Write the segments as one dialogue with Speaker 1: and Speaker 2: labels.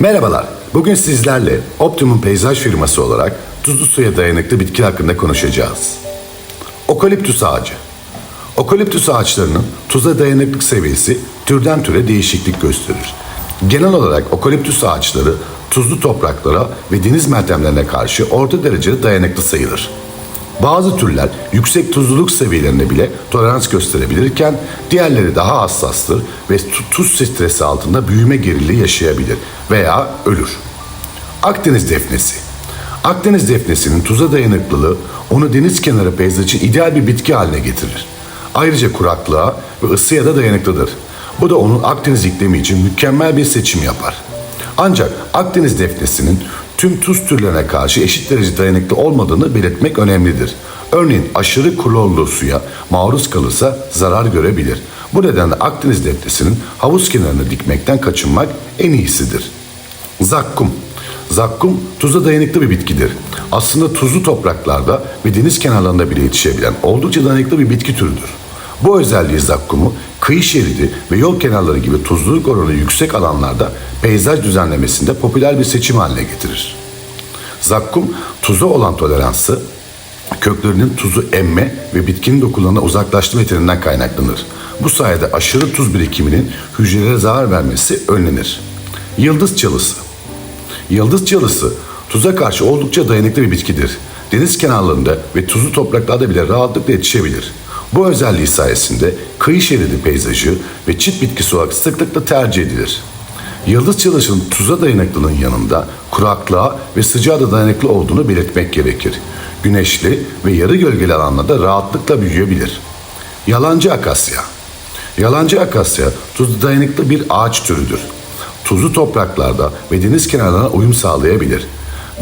Speaker 1: Merhabalar. Bugün sizlerle Optimum Peyzaj firması olarak tuzlu suya dayanıklı bitki hakkında konuşacağız. Okaliptüs ağacı. Okaliptüs ağaçlarının tuza dayanıklık seviyesi türden türe değişiklik gösterir. Genel olarak okaliptüs ağaçları tuzlu topraklara ve deniz meltemlerine karşı orta derecede dayanıklı sayılır. Bazı türler yüksek tuzluluk seviyelerine bile tolerans gösterebilirken diğerleri daha hassastır ve tu- tuz stresi altında büyüme geriliği yaşayabilir veya ölür. Akdeniz defnesi. Akdeniz defnesinin tuza dayanıklılığı onu deniz kenarı peyzajı ideal bir bitki haline getirir. Ayrıca kuraklığa ve ısıya da dayanıklıdır. Bu da onun Akdeniz iklimi için mükemmel bir seçim yapar. Ancak Akdeniz defnesinin tüm tuz türlerine karşı eşit derece dayanıklı olmadığını belirtmek önemlidir. Örneğin aşırı klorlu suya maruz kalırsa zarar görebilir. Bu nedenle Akdeniz defnesinin havuz kenarına dikmekten kaçınmak en iyisidir. Zakkum. Zakkum tuza dayanıklı bir bitkidir. Aslında tuzlu topraklarda ve deniz kenarlarında bile yetişebilen oldukça dayanıklı bir bitki türüdür. Bu özelliği zakkumu kıyı şeridi ve yol kenarları gibi tuzluluk oranı yüksek alanlarda peyzaj düzenlemesinde popüler bir seçim haline getirir. Zakkum tuza olan toleransı köklerinin tuzu emme ve bitkinin dokularına uzaklaştırma yeteneğinden kaynaklanır. Bu sayede aşırı tuz birikiminin hücrelere zarar vermesi önlenir. Yıldız çalısı Yıldız çalısı tuza karşı oldukça dayanıklı bir bitkidir. Deniz kenarlarında ve tuzlu topraklarda bile rahatlıkla yetişebilir. Bu özelliği sayesinde kıyı şeridi peyzajı ve çit bitkisi olarak sıklıkla tercih edilir. Yıldız çalısının tuza dayanıklılığın yanında kuraklığa ve sıcağa da dayanıklı olduğunu belirtmek gerekir. Güneşli ve yarı gölgeli alanlarda rahatlıkla büyüyebilir. Yalancı akasya Yalancı akasya tuzlu dayanıklı bir ağaç türüdür. Tuzlu topraklarda ve deniz kenarlarına uyum sağlayabilir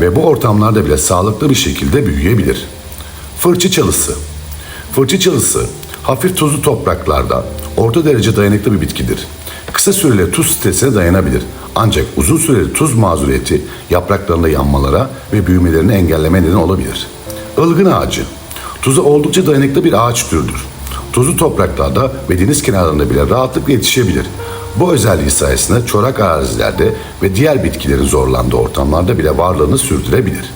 Speaker 1: ve bu ortamlarda bile sağlıklı bir şekilde büyüyebilir. Fırçı çalısı Fırçı çalısı hafif tuzlu topraklarda orta derece dayanıklı bir bitkidir. Kısa süreli tuz stresine dayanabilir. Ancak uzun süreli tuz mazuriyeti yapraklarında yanmalara ve büyümelerini engelleme neden olabilir. Ilgın ağacı Tuza oldukça dayanıklı bir ağaç türüdür. Tuzlu topraklarda ve deniz kenarlarında bile rahatlıkla yetişebilir. Bu özelliği sayesinde çorak arazilerde ve diğer bitkilerin zorlandığı ortamlarda bile varlığını sürdürebilir.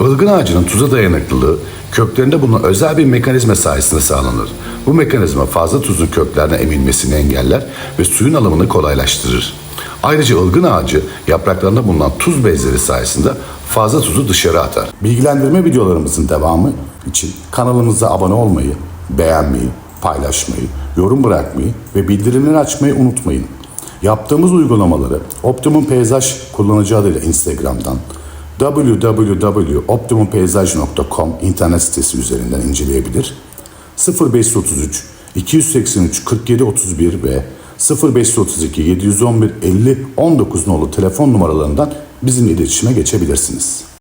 Speaker 1: Ilgın ağacının tuza dayanıklılığı köklerinde bulunan özel bir mekanizma sayesinde sağlanır. Bu mekanizma fazla tuzun köklerine emilmesini engeller ve suyun alımını kolaylaştırır. Ayrıca ılgın ağacı yapraklarında bulunan tuz bezleri sayesinde fazla tuzu dışarı atar.
Speaker 2: Bilgilendirme videolarımızın devamı için kanalımıza abone olmayı, beğenmeyi, paylaşmayı, yorum bırakmayı ve bildirimleri açmayı unutmayın. Yaptığımız uygulamaları Optimum Peyzaj kullanıcı adıyla Instagram'dan www.optimumpeyzaj.com internet sitesi üzerinden inceleyebilir. 0533 283 47 31 ve 0532 711 50 19 nolu telefon numaralarından bizimle iletişime geçebilirsiniz.